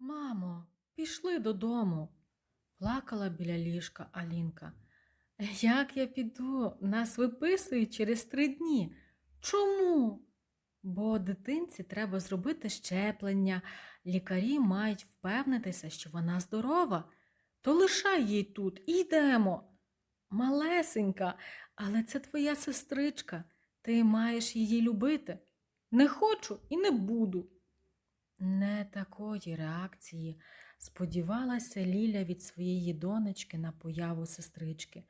Мамо, пішли додому, плакала біля ліжка Алінка. Як я піду? Нас виписують через три дні. Чому? Бо дитинці треба зробити щеплення, лікарі мають впевнитися, що вона здорова. То лишай її тут і йдемо. Малесенька, але це твоя сестричка. Ти маєш її любити. Не хочу і не буду. Не такої реакції сподівалася Ліля від своєї донечки на появу сестрички.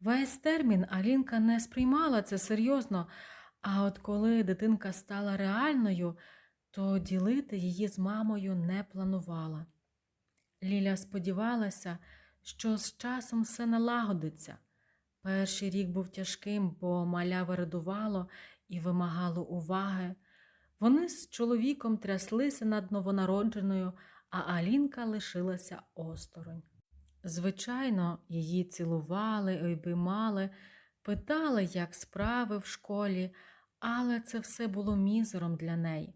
Весь термін Алінка не сприймала це серйозно, а от коли дитинка стала реальною, то ділити її з мамою не планувала. Ліля сподівалася, що з часом все налагодиться. Перший рік був тяжким, бо маля вирадувало і вимагало уваги. Вони з чоловіком тряслися над новонародженою, а Алінка лишилася осторонь. Звичайно, її цілували, обіймали, питали, як справи в школі, але це все було мізером для неї.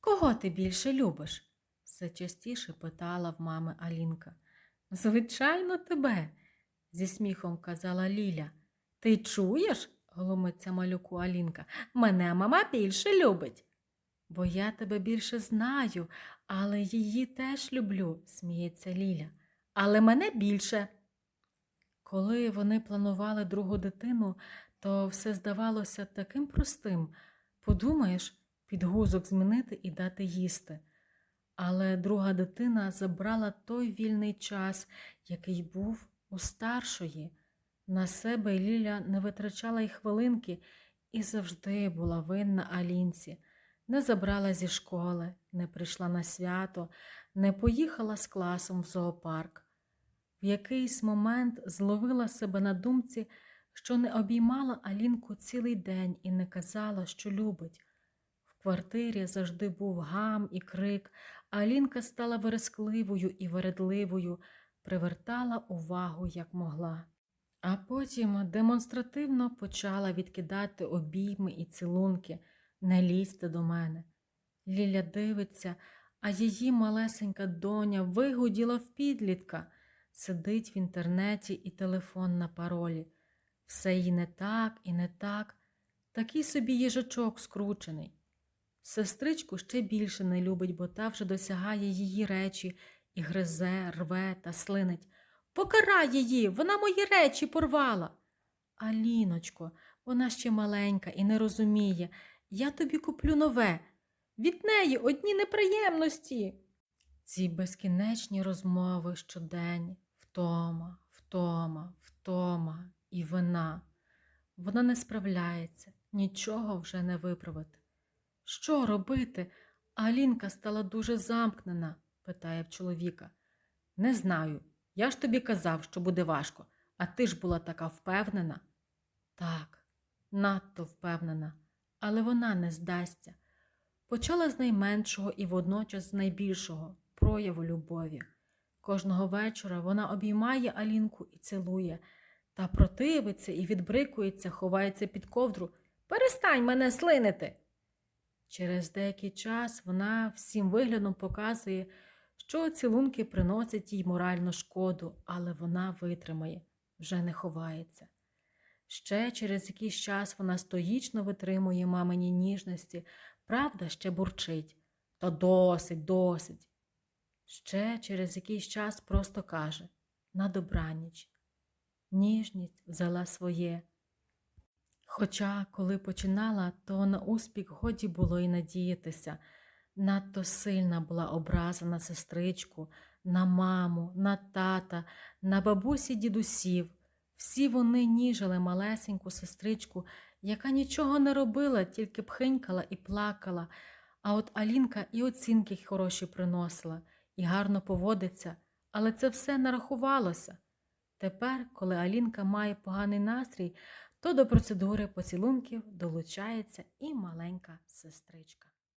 Кого ти більше любиш? все частіше питала в мами Алінка. Звичайно, тебе, зі сміхом казала Ліля. Ти чуєш? глумиться малюку Алінка. Мене мама більше любить. Бо я тебе більше знаю, але її теж люблю, сміється Ліля. Але мене більше. Коли вони планували другу дитину, то все здавалося таким простим. Подумаєш, підгузок змінити і дати їсти. Але друга дитина забрала той вільний час, який був у старшої. На себе Ліля не витрачала й хвилинки і завжди була винна Алінці. Не забрала зі школи, не прийшла на свято, не поїхала з класом в зоопарк. В якийсь момент зловила себе на думці, що не обіймала Алінку цілий день і не казала, що любить. В квартирі завжди був гам і крик, Алінка стала верескливою і вередливою, привертала увагу як могла. А потім демонстративно почала відкидати обійми і цілунки, не лізьте до мене. Ліля дивиться, а її малесенька доня вигуділа в підлітка, сидить в інтернеті і телефон на паролі. Все їй не так і не так, такий собі їжачок скручений. Сестричку ще більше не любить, бо та вже досягає її речі і гризе, рве та слинить. Покарай її, вона мої речі порвала. Аліночко, вона ще маленька і не розуміє. Я тобі куплю нове. Від неї одні неприємності. Ці безкінечні розмови щодень, втома, втома, втома і вина. Вона не справляється, нічого вже не виправити. Що робити? Алінка стала дуже замкнена, питає в чоловіка. Не знаю. Я ж тобі казав, що буде важко, а ти ж була така впевнена. Так, надто впевнена, але вона не здасться. Почала з найменшого і водночас з найбільшого прояву любові. Кожного вечора вона обіймає Алінку і цілує, та противиться і відбрикується, ховається під ковдру. Перестань мене слинити. Через деякий час вона всім виглядом показує, що цілунки приносять їй моральну шкоду, але вона витримає, вже не ховається. Ще через якийсь час вона стоїчно витримує мамині ніжності, правда ще бурчить. Та досить, досить. Ще через якийсь час просто каже на добраніч. Ніжність взяла своє. Хоча, коли починала, то на успіх годі було й надіятися. Надто сильна була образа на сестричку, на маму, на тата, на бабусі дідусів. Всі вони ніжили малесеньку сестричку, яка нічого не робила, тільки пхинькала і плакала. А от Алінка і оцінки хороші приносила, і гарно поводиться, але це все нарахувалося. Тепер, коли Алінка має поганий настрій, то до процедури поцілунків долучається і маленька сестричка.